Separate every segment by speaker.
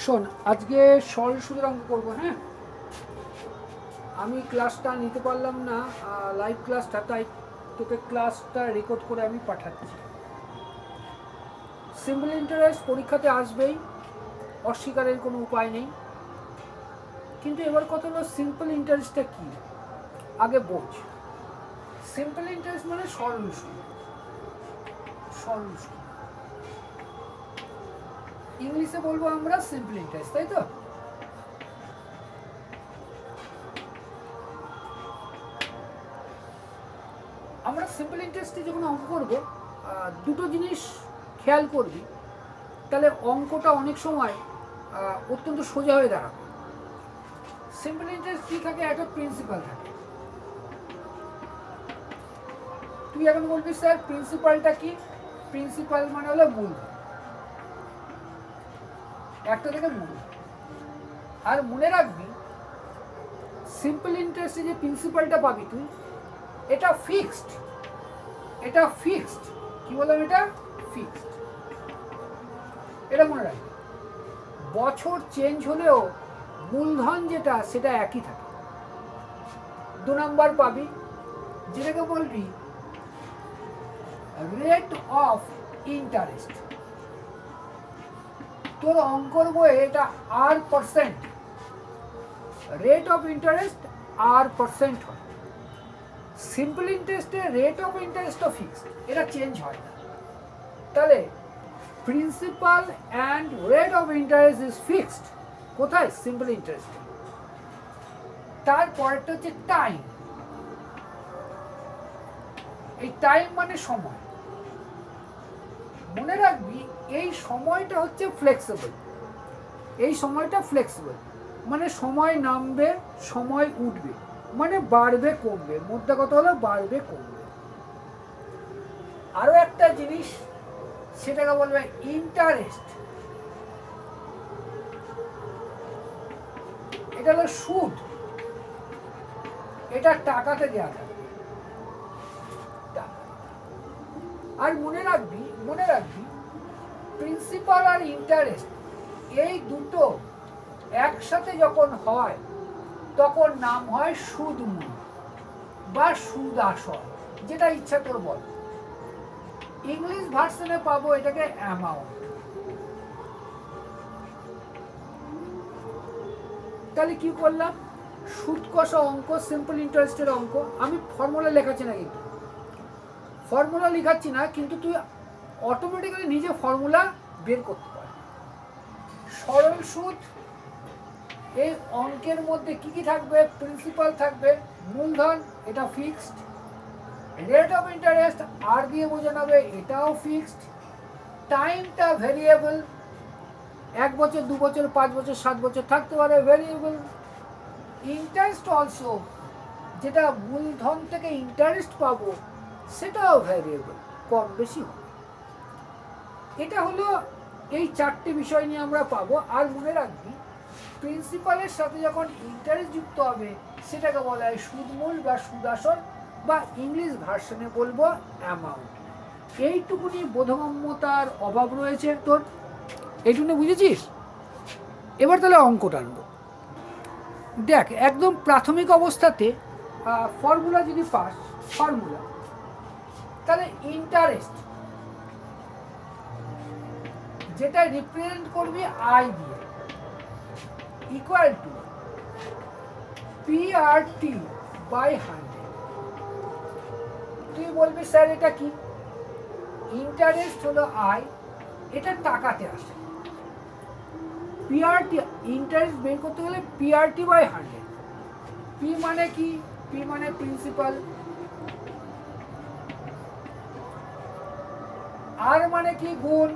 Speaker 1: শোন, আজকে সরল সুদের অঙ্ক করব হ্যাঁ? আমি ক্লাসটা নিতে পারলাম না লাইভ ক্লাসটা তাই তোকে ক্লাসটা রেকর্ড করে আমি পাঠাচ্ছি। সিম্পল ইন্টারেস্ট পরীক্ষাতে আসবেই, অস্বীকারের কোনো উপায় নেই। কিন্তু এবার কথা হলো সিম্পল ইন্টারেস্টটা কি? আগে বোঝ। সিম্পল ইন্টারেস্ট মানে সরল সুদ সরল সুদ ইংলিশে বলব আমরা সিম্পল ইন্টারেস্ট তাই তো? আমরা সিম্পল ইন্টারেস্টে যখন অঙ্ক করব দুটো জিনিস খেয়াল করবি, তাহলে অঙ্কটা অনেক সময় অত্যন্ত সোজা হয়ে দাঁড়াবে। সিম্পল ইন্টারেস্ট কী থাকে? একটা প্রিন্সিপাল থাকে। তুই এখন বলবি, স্যার প্রিন্সিপালটা কি? প্রিন্সিপাল মানে হলো মূলধন একটা থেকে মূল। আর মনে রাখবি সিম্পল ইন্টারেস্টে যে প্রিন্সিপালটা পাবি তুই, এটা ফিক্সড এটা ফিক্সড কি বললাম এটা? ফিক্সড এটা মনে রাখবি। বছর চেঞ্জ হলেও মূলধন যেটা, সেটা একই থাকে। দু নম্বর পাবি, যেটাকে বলবি রেট অফ ইন্টারেস্ট তোর অঙ্কর বইয়ে এটা আর পার্সেন্ট রেট অফ ইন্টারেস্ট আর পার্সেন্ট হয়। সিম্পল ইন্টারেস্টে রেট অফ ইন্টারেস্টও ফিক্সড এটা চেঞ্জ হয় না। তাহলে principal and rate of interest is fixed কোথায়? সিম্পল ইন্টারেস্ট তারপরটা হচ্ছে টাইম এই টাইম মানে সময়। মনে রাখবি এই সময়টা হচ্ছে ফ্লেক্সিবল এই সময়টা ফ্লেক্সিবল মানে সময় নামবে, সময় উঠবে। মানে বাড়বে, কমবে। মোদ্দা কথা হলো? বাড়বে, কমবে। আরও একটা জিনিস, সেটাকে বলবে ইন্টারেস্ট এটা হলো সুদ। এটা টাকাতে দেওয়া থাকে আর মনে রাখবি মনে রাখবি প্রিন্সিপাল আর ইন্টারেস্ট এই দুটো একসাথে যখন হয়, তখন নাম হয় সুদ মূল বা সুদ আসল যেটা ইচ্ছা তোর বল। ইংলিশ ভার্সনে পাবো এটাকে অ্যামাউন্ট তাহলে কি করলাম? সুদ কষা অঙ্ক সিম্পল ইন্টারেস্টের অঙ্ক, আমি ফর্মুলা লেখাচ্ছি না কিন্তু। ফর্মুলা লেখাচ্ছি না, কিন্তু তুই অটোমেটিক্যালি নিজে ফর্মুলা বের করতে পারে। সরল সুদ এই অঙ্কের মধ্যে কি কি থাকবে? প্রিন্সিপাল থাকবে, মূলধন, এটা ফিক্সড রেট অফ ইন্টারেস্ট আর দিয়ে বোঝানো হবে, এটাও ফিক্সড টাইমটা ভেরিয়েবল এক বছর, দু বছর, পাঁচ বছর, সাত বছর থাকতে পারে ভেরিয়েবল ইন্টারেস্ট অলসো যেটা মূলধন থেকে ইন্টারেস্ট পাবো, সেটাও ভ্যারিয়েবল কম বেশি হবে। এটা হলো এই চারটে বিষয় নিয়ে আমরা পাবো। আর মনে রাখবি প্রিন্সিপালের সাথে যখন ইন্টারেস্ট যুক্ত হবে, সেটাকে বলা হয় সুদমূল বা সুদাসন বা ইংলিশ ভার্সনে বলব অ্যামাউন্ট এইটুকুনি বোধগম্যতার অভাব রয়েছে তোর। এইটুকুনি বুঝেছিস? এবার তাহলে অঙ্ক টানবো দেখ, একদম প্রাথমিক অবস্থাতে ফর্মুলা যদি পাস ফর্মুলা তাহলে ইন্টারেস্ট যেটা রিপ্রেজেন্ট করবি আই দিয়ে। Equal to P R T by hundred তুই বলবি, স্যার, এটা কি? ইন্টারেস্ট হলো আই এটা টাকাতে আসে। পিআরটি ইন্টারেস্ট বের করতে গেলে পিআরটি বাই হান্ড্রেড পি মানে কি? পি মানে প্রিন্সিপাল আর মানে কি? গুণ।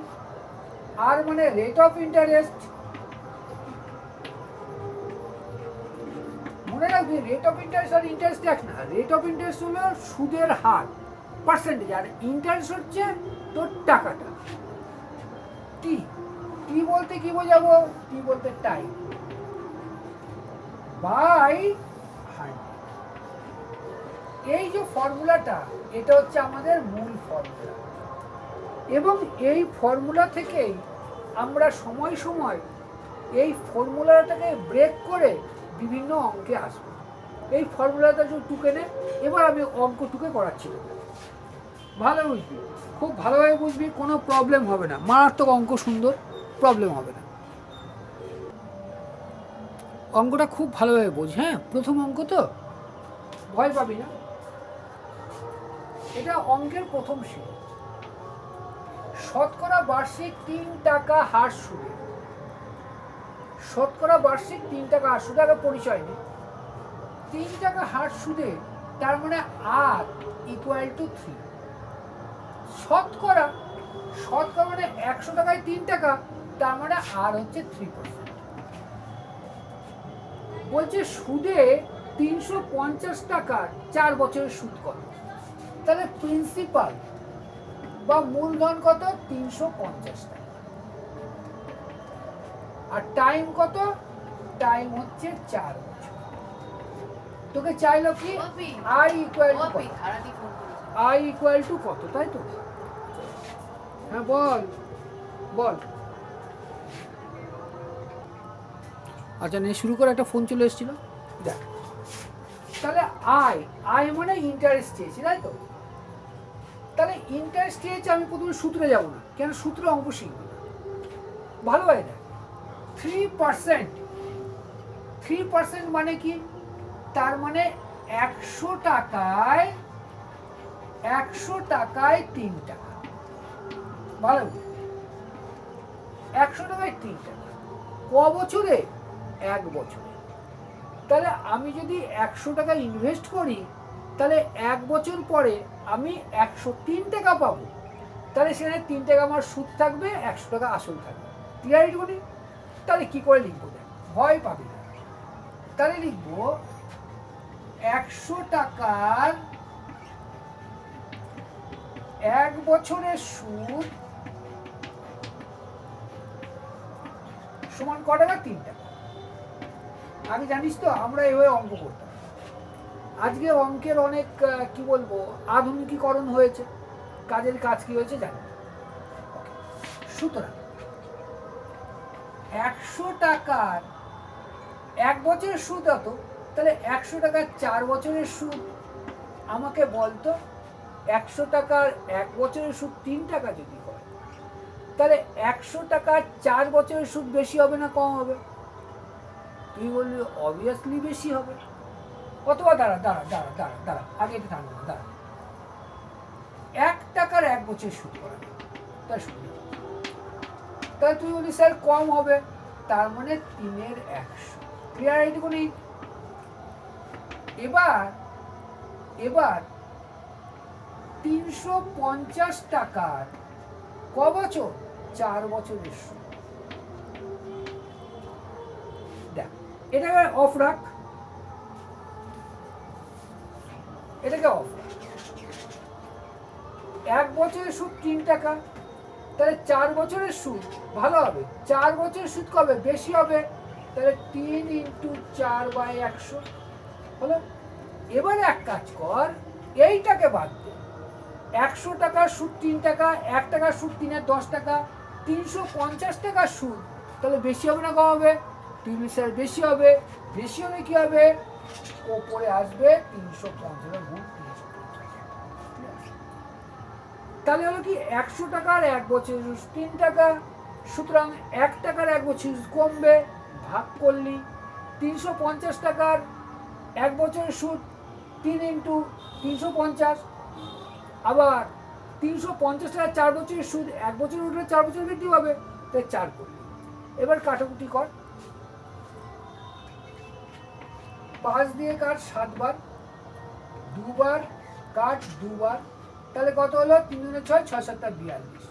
Speaker 1: আর মানে রেট অফ ইন্টারেস্ট মনে রাখবি রেট অফ ইন্টারেস্ট আর ইন্টারেস্ট দেখ না রেট অফ ইন্টারেস্ট হলো সুদের হার পার্সেন্টেজ আর ইন্টারেস্ট হচ্ছে তোর টাকাটা। টি টি বলতে কি বোঝাবো? টি বলতে টাইম বাই এই যে ফর্মুলাটা এটা হচ্ছে আমাদের মূল ফর্মুলা এবং এই ফর্মুলা থেকেই আমরা সময় সময় এই ফর্মুলাটাকে ব্রেক করে বিভিন্ন অঙ্কে আসবে। এই ফর্মুলাটা যদি টুকে নে, এবার আমি অঙ্ক টুকে করাচ্ছি। ভালো বুঝবি? খুব ভালোভাবে বুঝবি, কোনো প্রবলেম হবে না। মারাত্মক অঙ্ক, সুন্দর প্রবলেম হবে না। অঙ্কটা খুব ভালোভাবে বোঝ হ্যাঁ? প্রথম অঙ্ক তো? ভয় পাবি না। এটা অঙ্কের প্রথম শিখ শতকরা বার্ষিক তিন টাকা হার সুদে। শতকরা বার্ষিক তিন টাকা হার সুদে, আগে পরিচয় নেই তিন টাকা হার সুদে, তার মানে আর ইকুয়াল টু থ্রি শতকরা শতকরা মানে একশো টাকায় তিন টাকা, তার মানে আর হচ্ছে থ্রি বলছে সুদে তিনশো পঞ্চাশ টাকার চার বছরের সুদ কত তাহলে প্রিন্সিপাল বা মূলধন কত? তিনশো পঞ্চাশ টাকা। আর টাইম কত? টাইম হচ্ছে চার বছর। তোকে চাইলো কি? I equal to. I equal to কত? তাই তো? হ্যাঁ বল। বল। আচ্ছা নিয়ে শুরু করে একটা ফোন চলে এসেছিল। দেখ। তাহলে আই আই মানে ইন্টারেস্ট চেয়েছি তাই তো? তাহলে ইন্টারেস্ট চেয়েছে আমি প্রথমে সূত্রে যাব না। কেন? সূত্রে অঙ্ক শিখব না। ভালো হয় না? থ্রি পার্সেন্ট থ্রি পার্সেন্ট মানে কি? তার মানে একশো টাকায় একশো টাকায় তিন টাকা। ভালো একশো টাকায় তিন টাকা। ক বছরে? এক বছরে। তাহলে আমি যদি একশো টাকা ইনভেস্ট করি, তাহলে এক বছর পরে আমি একশো তিন টাকা পাবো। তাহলে সেখানে তিন টাকা আমার সুদ থাকবে, একশো টাকা আসল থাকবে। ক্লিয়ার করি তাহলে কি করে লিখব ভয় পাবি না। তাহলে লিখব একশো টাকার এক বছরের সুদ সমান ক টাকা? তিন টাকা। আমি জানিস তো আমরা এভাবে অঙ্ক করতাম। আজকে অঙ্কের অনেক কি বলব, আধুনিকীকরণ হয়েছে। কাজের কাজ কি হয়েছে জানি। সুতরাং, একশো টাকার এক বছরের সুদ হতো তাহলে একশো টাকার চার বছরের সুদ আমাকে বলতো একশো টাকার এক বছরের সুদ তিন টাকা যদি হয়, তাহলে একশো টাকার চার বছরের সুদ বেশি হবে না কম হবে? তুই বললি অবভিয়াসলি বেশি হবে। অথবা দাঁড়া দাঁড়া দাঁড়া দাঁড়া দাঁড়া আগে এটা থামবো না, দাঁড়া। এক টাকার এক বছর সুদ করা। তাই সুদ তাহলে তুই বলি স্যার কম হবে। তার মানে তিনের একশো। ক্লিয়ার এইটুকুনি? এবার এবার তিনশো পঞ্চাশ টাকার ক বছর? চার বছরের সুদ দেখ এটাকে অফ রাখ এটাকে অফ এক বছরের সুদ তিন টাকা, তাহলে চার বছরের সুদ ভালো হবে। চার বছরের সুদ কবে? বেশি হবে, তাহলে তিন ইন্টু চার বাই একশো। হলো? এবারে এক কাজ কর, এইটাকে বাদ দে। একশো টাকার সুদ তিন টাকা, এক টাকার সুদ তিনের দশ টাকা, তিনশো পঞ্চাশ টাকার সুদ, তাহলে বেশি হবে না কম হবে তিন স্যার বেশি হবে, বেশি হলে কী হবে? ওপরে আসবে তিনশো পঞ্চাশ গুণ তিনশো পঞ্চাশ। তাহলে হলো কি একশো টাকার এক বছর তিন টাকা। সুতরাং এক টাকার এক বছর কমবে, ভাগ করলি তিনশো পঞ্চাশ টাকার এক বছরের সুদ তিন ইন্টু তিনশো পঞ্চাশ। আবার তিনশো পঞ্চাশ টাকার চার বছরের সুদ এক বছর উঠলে চার বছর বৃদ্ধি হবে তাই চার করলি। এবার কাটাকুটি কর। পাঁচ দিয়ে কাট সাতবার দুবার কাট, দুবার, তাহলে কত হলো? তিন দুনে ছয় ছয় সাতটা বিয়াল্লিশ।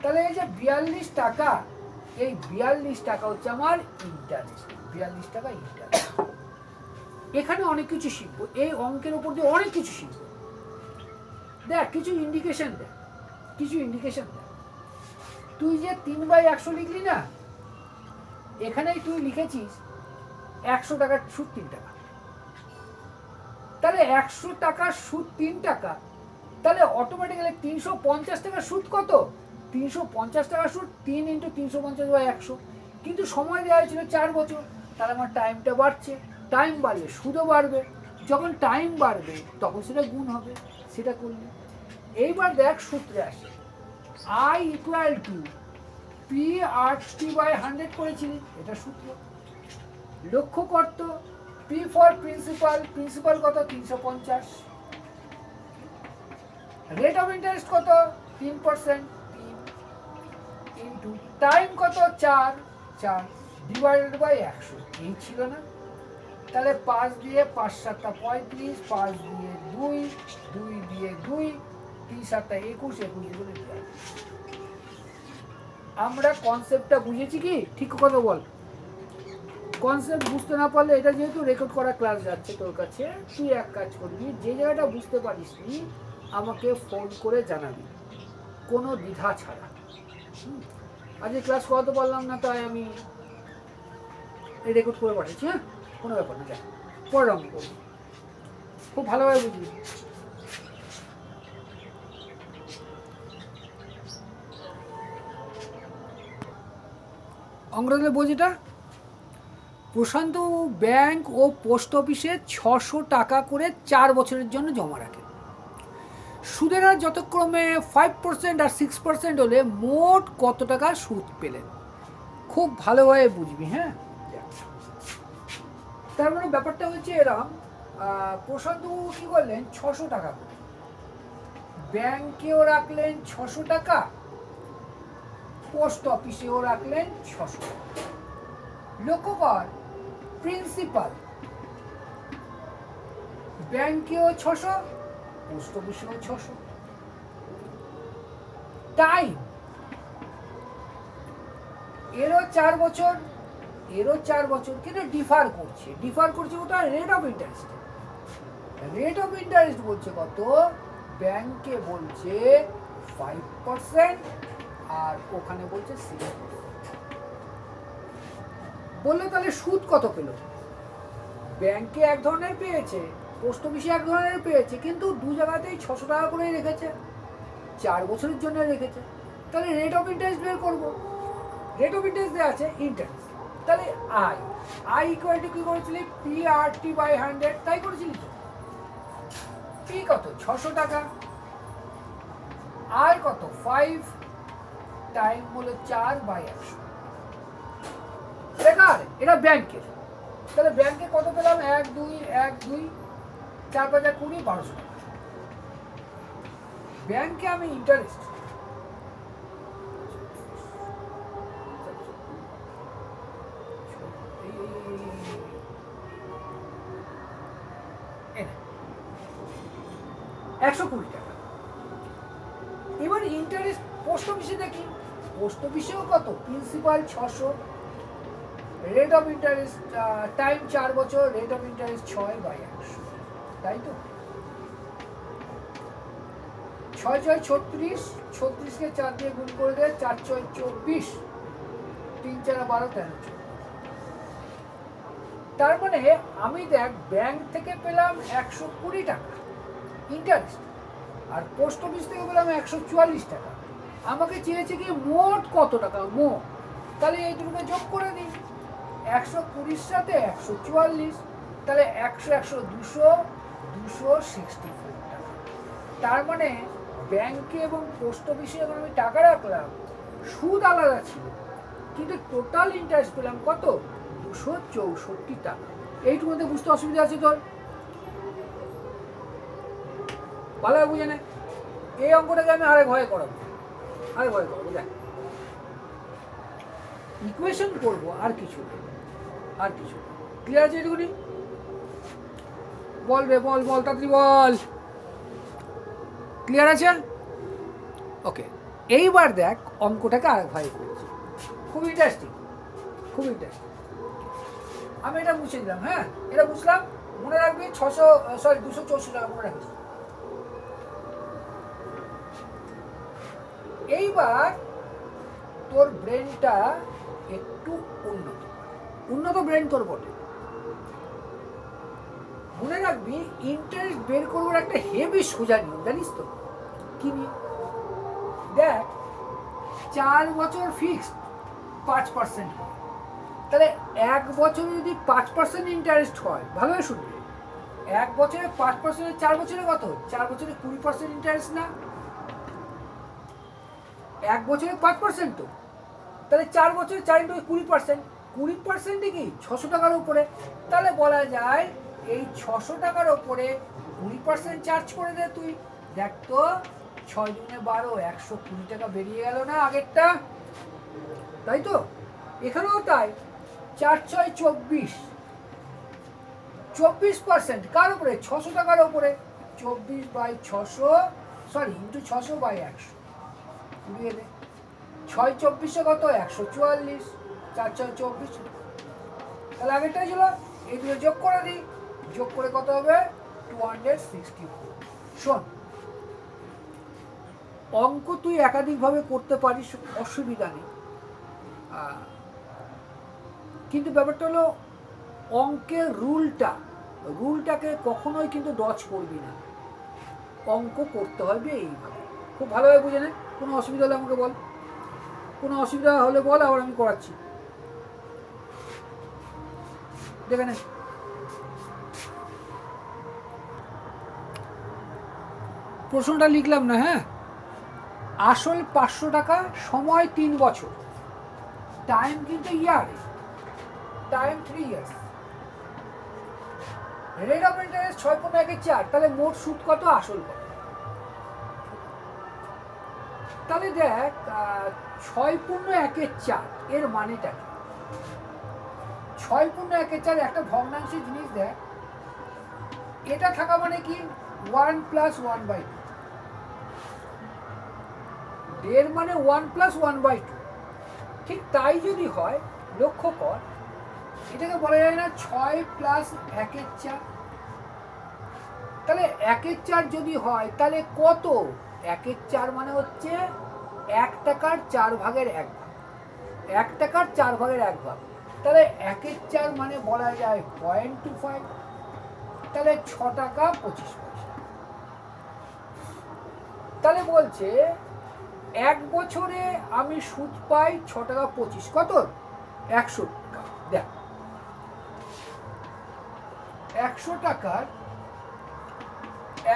Speaker 1: তাহলে এই যে বিয়াল্লিশ টাকা, এই বিয়াল্লিশ টাকা হচ্ছে আমার ইন্টারেস্ট বিয়াল্লিশ টাকা ইন্টারেস্ট এখানে অনেক কিছু শিখব, এই অঙ্কের উপর দিয়ে অনেক কিছু শিখব। দেখ, কিছু ইন্ডিকেশন দেখ, কিছু ইন্ডিকেশন দেখ। তুই যে তিন বাই একশো লিখলি না, এখানেই তুই লিখেছিস একশো টাকার সুদ তিন টাকা। তাহলে একশো টাকার সুদ তিন টাকা। তাহলে অটোমেটিক্যালি তিনশো পঞ্চাশ টাকার সুদ কত? তিনশো পঞ্চাশ টাকার সুদ তিন ইন্টু তিনশো পঞ্চাশ বাই একশো। কিন্তু সময় দেওয়া হয়েছিল চার বছর। তাহলে আমার টাইমটা বাড়ছে। টাইম বাড়বে সুদও বাড়বে। যখন টাইম বাড়বে, তখন সেটা গুণ হবে। সেটা করলে। এইবার দেখ সূত্রে আসে। I equal to P R T by hundred করেছিলি। এটা সূত্র। লক্ষ্য করতো পি ফর প্রিন্সিপাল প্রিন্সিপাল কত? তিনশো পঞ্চাশ। রেট অফ ইন্টারেস্ট কত? তিন পার্সেন্ট তিন ইন্টু টাইম কত? চার। চার ডিভাইডেড বাই একশো। এই ছিল না? তাহলে পাঁচ দিয়ে পাঁচ সাতটা পঁয়ত্রিশ, পাঁচ দিয়ে দুই দুই দিয়ে দুই, তিন সাতটা একুশ একুশ বিয়াল্লিশ। আমরা কনসেপ্টটা বুঝেছি কি? ঠিক কথা বল। কনসেপ্ট বুঝতে না পারলে এটা যেহেতু রেকর্ড করা ক্লাস যাচ্ছে তোর কাছে, তুই এক কাজ করবি, যে জায়গাটা বুঝতে পারিস নি, আমাকে ফোন করে জানাবি। কোনো দ্বিধা ছাড়া? আজকে ক্লাস করাতে পারলাম না, তাই আমি রেকর্ড করে পাঠাচ্ছি হ্যাঁ? কোনো ব্যাপার না, দেখ। অঙ্ক করবি। খুব ভালোভাবে বুঝবি অঙ্কটা বোঝিটা প্রশান্ত ব্যাংক ও পোস্ট অফিসে ছশো টাকা করে চার বছরের জন্য জমা রাখে। সুদের হার যতক্রমে ফাইভ পার্সেন্ট আর সিক্স পার্সেন্ট হলে মোট কত টাকা সুদ পেলেন? খুব ভালোভাবে বুঝবি হ্যাঁ? তার মানে ব্যাপারটা হচ্ছে এরম আহ, প্রশান্তবাবু কী করলেন? ছশো টাকা করে। ব্যাংকেও রাখলেন ছশো টাকা পোস্ট অফিসেও রাখলেন ছশো টাকা। লক্ষ্য কর প্রিন্সিপাল। ব্যাংকেও ছশো, পোস্ট অফিসেও ছশো। টাইম। এরও চার বছর, এরও চার বছর, কিন্তু ডিফার করছে। ডিফার করছে ওটা rate of interest rate of interest বলছে কত? ব্যাংকে বলছে ফাইভ পার্সেন্ট আর ওখানে বলছে সিক্স বললে তাহলে সুদ কত পেল ব্যাংকে এক ধরনের পেয়েছে, পোস্ট অফিসে এক ধরনের পেয়েছে, কিন্তু দু জায়গাতেই ছশো টাকা করেই রেখেছে। চার বছরের জন্য রেখেছে। তাহলে রেট অফ ইন্টারেস্ট বের করব। রেট অফ ইন্টারেস্ট দেওয়া আছে ইন্টারেস্ট তাহলে আই আই ইকুয়াল টু কি করেছিলি? P R T by hundred তাই করেছিলি তো? পি কত? ছশো টাকা। আর কত? ফাইভ টাইম বলে চার বাই একশো। বেকার এটা ব্যাংকের তাহলে ব্যাংকে কত পেলাম এক দুই এক দুই চার এক কুড়ি বারোশো ব্যাংকে আমি ইন্টারেস্ট একশো কুড়ি টাকা এবার ইন্টারেস্ট পোস্ট অফিসে দেখি পোস্ট অফিসেও কত প্রিন্সিপাল ছশো রেট অফ ইন্টারেস্ট টাইম চার বছর রেট অফ ইন্টারেস্ট ছয় বাই একশো। তাই তো? ছয় ছয় ছত্রিশ, ছত্রিশকে চার দিয়ে গুণ করে দেয় চার ছয় চব্বিশ, তিন চার বারো তেরো। তার মানে আমি দেখ ব্যাংক থেকে পেলাম একশো কুড়ি টাকা ইন্টারেস্ট আর পোস্ট অফিস থেকে পেলাম একশো চুয়াল্লিশ টাকা। আমাকে চেয়েছে কি মোট কত টাকা? মোট। তাহলে এই দুটোকে যোগ করে দিই। একশো কুড়ির সাথে একশো চুয়াল্লিশ, তাহলে একশো একশো দুশো দুশো সিক্সটি তার মানে ব্যাংকে এবং পোস্ট অফিসে যখন আমি টাকা রাখলাম, সুদ আলাদা ছিল, কিন্তু টোটাল ইন্টারেস্ট পেলাম কত? দুশো চৌষট্টি টাকা। এইটুকুতে বুঝতে অসুবিধা আছে তোর? ভালোভাবে বুঝে এই অঙ্কটাকে আমি আরেক ভয়ে করাবো। আরেক ভয়ে করাবো, দেখ। ইকুয়েশন করব আর কিছু। আর কিছু ক্লিয়ার আছে এটুকুনি? বল রে, বল বল, তাড়াতাড়ি বল। ক্লিয়ার আছে? ওকে এইবার দেখ অঙ্কটাকে আরেক ভাই করেছি। খুব ইন্টারেস্টিং খুব ইন্টারেস্টিং আমি এটা মুছে দিলাম হ্যাঁ? এটা বুঝলাম? মনে রাখবি ছশো সরি দুশো চৌষট্টি টাকা মনে রাখবি এইবার তোর ব্রেনটা একটু উন্নত উন্নত ব্রেন তোর বটে। মনে রাখবি ইন্টারেস্ট বের করবার একটা হেভি সোজা নিয়ম, জানিস তো? কি নিয়ম? দেখ, চার বছর ফিক্সড পাঁচ পার্সেন্ট তাহলে এক বছরে যদি পাঁচ পার্সেন্ট ইন্টারেস্ট হয় ভালোভাবে শুনবে। এক বছরে পাঁচ পার্সেন্ট চার বছরে কত? চার বছরে কুড়ি পার্সেন্ট ইন্টারেস্ট না? এক বছরে পাঁচ পার্সেন্ট তো। তাহলে চার বছরে চার ইন্টু কুড়ি পার্সেন্ট কুড়ি পার্সেন্টই কি? ছশো টাকার উপরে। তাহলে বলা যায়, এই ছশো টাকার ওপরে কুড়ি পার্সেন্ট চার্জ করে দে তুই। দেখ তো, ছয় দুনে বারো, একশো কুড়ি টাকা বেরিয়ে গেল না আগেরটা। তাই তো? এখানেও তাই। চার ছয় চব্বিশ। চব্বিশ পার্সেন্ট কার উপরে? ছশো টাকার উপরে। চব্বিশ বাই ছশো সরি ইন্টু ছশো বাই একশো। দিয়ে দে ছয় চব্বিশে কত? একশো চুয়াল্লিশ। চার ছয় চব্বিশ। তাহলে আগেরটাই ছিল এই দুটো যোগ করে দিই। যোগ করে কত হবে? টু হান্ড্রেড সিক্সটি শোন, অঙ্ক তুই একাধিকভাবে করতে পারিস, অসুবিধা নেই। কিন্তু ব্যাপারটা হলো, অঙ্কের রুলটা, রুলটাকে কখনোই কিন্তু ডচ করবি না। অঙ্ক করতে হবে এইভাবে। খুব ভালোভাবে বুঝে নে, কোনো অসুবিধা হলে আমাকে বল। কোনো অসুবিধা হলে বল, আবার আমি করাচ্ছি। দেখে নে। প্রশ্নটা লিখলাম না হ্যাঁ? আসল পাঁচশো টাকা সময় তিন বছর। টাইম কিন্তু year time three years rate of interest ছয় পনেরো একের চার। তাহলে মোট সুদ কত? আসল কত? তাহলে দেখ ছয় পূর্ণ একের চার। এর মানেটা কি? ছয় পূর্ণ একের চার একটা ভগ্নাংশের জিনিস দেখ এটা থাকা মানে কি? One plus one by two. দেড় মানে one plus one by two. ঠিক তাই যদি হয়, লক্ষ্য কর, এটাকে বলা যায় না ছয় প্লাস একের চার তাহলে একের চার যদি হয়, তাহলে কত? একের চার মানে হচ্ছে এক টাকার চার ভাগের এক ভাগ। এক টাকার চার ভাগের এক ভাগ। তাহলে একের চার মানে বলা যায় পয়েন্ট টু ফাইভ তাহলে ছ টাকা পঁচিশ পয়সা। তাহলে বলছে, এক বছরে আমি সুদ পাই ছ টাকা পঁচিশ, কত? একশো টাকা। দেখ, একশো টাকার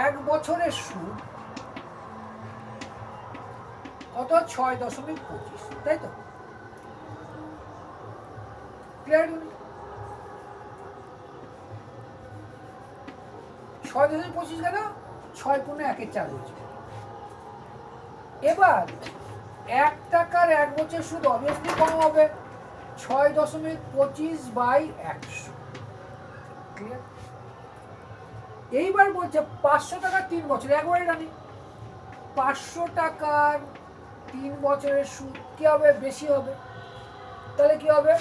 Speaker 1: এক বছরের সুদ কত? ছয় দশমিক পঁচিশ, তাই তো? ছয় দশমিক পঁচিশ কেন? ছয় পূর্ণ একের চার হয়েছে। এবার এক টাকার এক বছর সুদ অবভিয়াসলি কম হবে। ছয় দশমিক পঁচিশ বাই একশো। এইবার বলছে পাঁচশো টাকার তিন বছর একবারে জানি পাঁচশো টাকার তিন বছরের সুদ কি হবে? বেশি হবে। তাহলে কি হবে?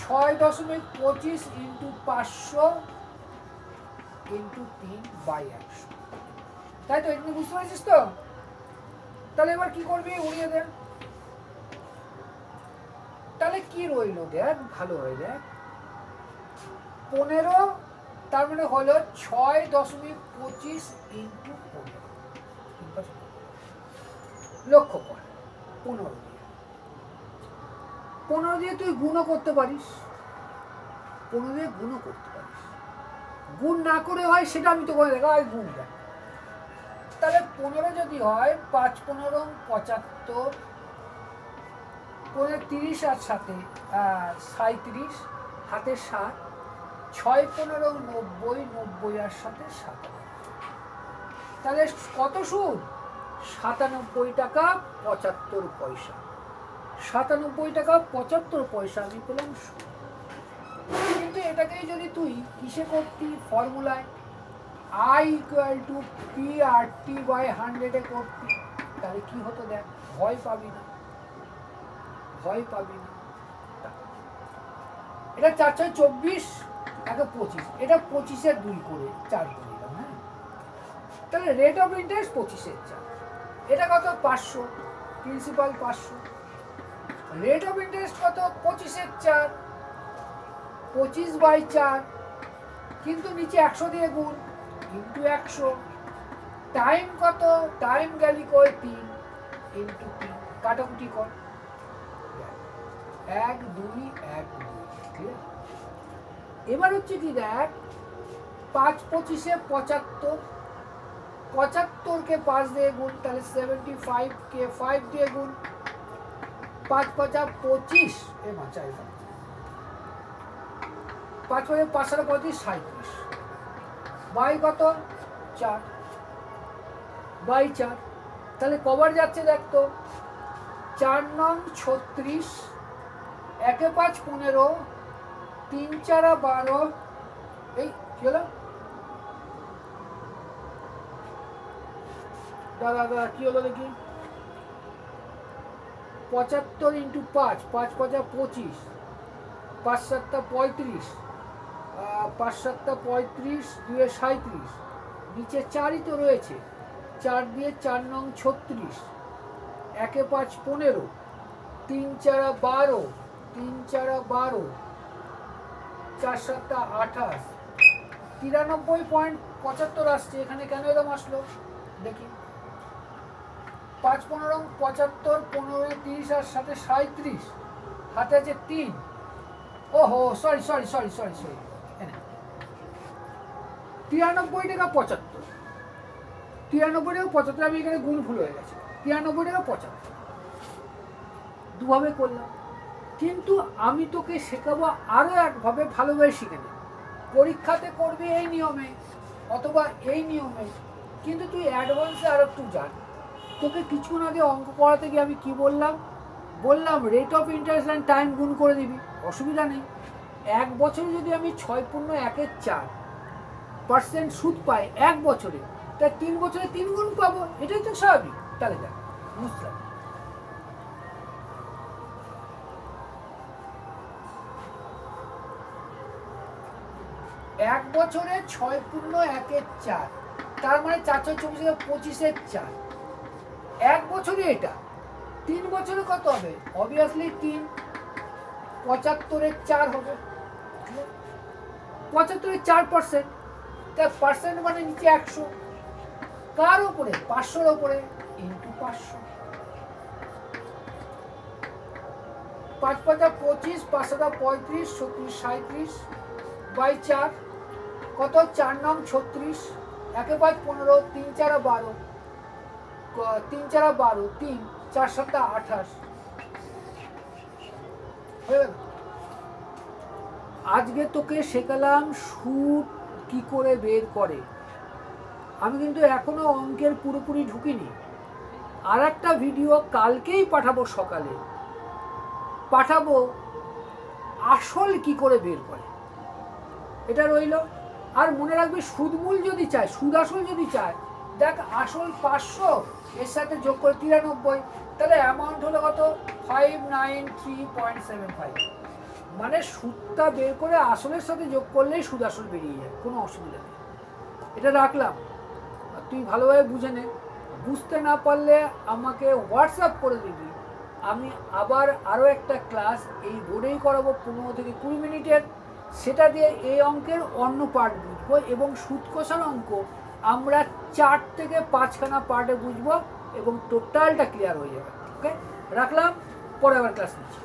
Speaker 1: ছয় দশমিক পঁচিশ ইন্টু পাঁচশো ইন্টু তিন বাই একশো। তাই তো এখানে বুঝতে পারছিস তো? তাহলে এবার কি করবি উড়িয়ে দে তাহলে কি রইল দেখ, ভালো হয়ে দেখ। পনেরো, তার মানে হলো ছয় দশমিক পঁচিশ ইন্টু পনেরো। লক্ষ্য কর, পনেরো। পনেরো দিয়ে তুই গুণও করতে পারিস। পনেরো দিয়ে গুণও করতে পারিস। গুণ না করে হয় সেটা আমি তো বলে দেখা হয় গুণ দেখ। তাহলে পনেরো যদি হয়, পাঁচ পনেরো, পঁচাত্তর, পনেরো তিরিশ আর সাথে সাঁত্রিশ হাতে সাত, ছয় পনেরো, নব্বই নব্বই আর সাথে সাত। তাহলে কত সুদ? সাতানব্বই টাকা, পঁচাত্তর পয়সা। সাতানব্বই টাকা পঁচাত্তর পয়সা আমি পেলাম কিন্তু এটাকেই যদি তুই কিসে করতি? ফর্মুলায় I equal to P R T by হান্ড্রেডে করতি, তাহলে কি হতো দেখ? ভয় পাবি না। ভয় পাবি না। এটা চার ছয় চব্বিশ একে পঁচিশ। এটা পঁচিশের দুই করে, চার করে দিলাম হ্যাঁ? তাহলে রেট অফ ইন্টারেস্ট পঁচিশের চার। এটা কত? পাঁচশো। প্রিন্সিপাল পাঁচশো। রেট অফ ইন্টারেস্ট কত? পঁচিশের চার। পঁচিশ বাই চার। কিন্তু নিচে একশো দিয়ে গুণ। ইন্টু একশো। টাইম কত? টাইম গেলি কয় তিন। ইন্টু তিন। কাটাকুটি কর। এক, দুই এক, দুই। এবার হচ্ছে কি দেখ? পাঁচ পঁচিশে পঁচাত্তর। পঁচাত্তরকে পাঁচ দিয়ে গুণ, তাহলে সেভেন্টি ফাইভকে ফাইভ দিয়ে গুণ। পাঁচ পাঁচা পঁচিশ এ মাচা এটা পাঁচ পাঁচে পাঁচ সাড়ে পঁয়ত্রিশ সাঁত্রিশ বাই কত? চার। বাই চার। তাহলে কবার যাচ্ছে দেখতো চার নং ছত্রিশ, একে পাঁচ পনেরো, তিন চারা বারো, এই কি হলো? দাদা দাদা, কি হলো দেখি? পঁচাত্তর ইন্টু পাঁচ পাঁচ পাঁচা পঁচিশ, পাঁচ সাতটা পঁয়ত্রিশ পাঁচ সাতটা পঁয়ত্রিশ, দুয়ে সাঁত্রিশ নিচে চারই তো রয়েছে, চার দিয়ে চার নং ছত্রিশ, একে পাঁচ পনেরো, তিন চারা বারো, তিন চারা বারো, চার সাতটা আঠাশ, তিরানব্বই পয়েন্ট পঁচাত্তর আসছে, এখানে কেন এরকম আসলো? দেখি। পাঁচ পনেরো, পঁচাত্তর, পনেরো, তিরিশ আর সাথে সাঁত্রিশ হাতে আছে তিন। ওহো sorry sorry sorry sorry sorry তিরানব্বই টাকা পঁচাত্তর। তিরানব্বই টাকা পঁচাত্তর, আমি এখানে গুণ ভুল হয়ে গেছে। তিরানব্বই টাকা পঁচাত্তর। দুভাবে করলাম। কিন্তু আমি তোকে শেখাবো আরও একভাবে ভালোভাবে শিখে নে। পরীক্ষাতে করবি এই নিয়মে, অথবা এই নিয়মে। কিন্তু তুই অ্যাডভান্সে আর একটু জান তোকে কিছুক্ষণ আগে অঙ্ক পড়াতে গিয়ে আমি কি বললাম? বললাম rate of interest and time গুণ করে দিবি। অসুবিধা নেই। এক বছরে যদি আমি ছয় পূর্ণ একের চার পার্সেন্ট সুদ পাই এক বছরে, তা তিন বছরে তিন গুণ পাবো? এটাই তো স্বাভাবিক। তাহলে দেখ, বুঝলাম। এক বছরে ছয় পূর্ণ একের চার, তার মানে চার ছয় চব্বিশ পঁচিশের চার। এক বছরে এটা। তিন বছরে কত হবে? অবভিয়াসলি তিন। পঁচাত্তরের চার হবে। পঁচাত্তরের চার পার্সেন্ট তা পার্সেন্ট মানে নিচে একশো। কার ওপরে পাঁচশোর ওপরে ইন্টু পাঁচশো। পাঁচ পাঁচা পঁচিশ পাঁচশোটা পঁয়ত্রিশ, ছত্রিশ সাঁত্রিশ বাই চার। কত? চার নাম ছত্রিশ। একে পাঁচ পনেরো, তিন চারা বারো। তিন চারা বারো, তিন, চার সাতটা আঠাশ। আজকে তোকে শেখালাম সুদ কি করে বের করে। আমি কিন্তু এখনও অঙ্কের পুরোপুরি ঢুকিনি। আর একটা ভিডিও কালকেই পাঠাবো সকালে। পাঠাবো আসল কি করে বের করে। এটা রইল। আর মনে রাখবে সুদমূল যদি চায়, সুদ আসল যদি চায় দেখ, আসল পাঁচশো, এর সাথে যোগ করে তিরানব্বই, তাহলে অ্যামাউন্ট হলো কত? Five nine three point seven five মানে সুদটা বের করে আসলের সাথে যোগ করলেই সুদ আসল বেরিয়ে যায়, কোনো অসুবিধা নেই। এটা রাখলাম। তুই ভালোভাবে বুঝে নে। বুঝতে না পারলে আমাকে হোয়াটসঅ্যাপ করে দিবি। আমি আবার আরও একটা ক্লাস এই বোর্ডেই করাবো পনেরো থেকে কুড়ি মিনিটের। সেটা দিয়ে এই অঙ্কের অন্য পার্ট বুঝব এবং সুদ কষার অঙ্ক আমরা চার থেকে পাঁচখানা পার্টে বুঝব এবং টোটালটা ক্লিয়ার হয়ে যাবে ওকে রাখলাম পরে আবার ক্লাস নিচ্ছি।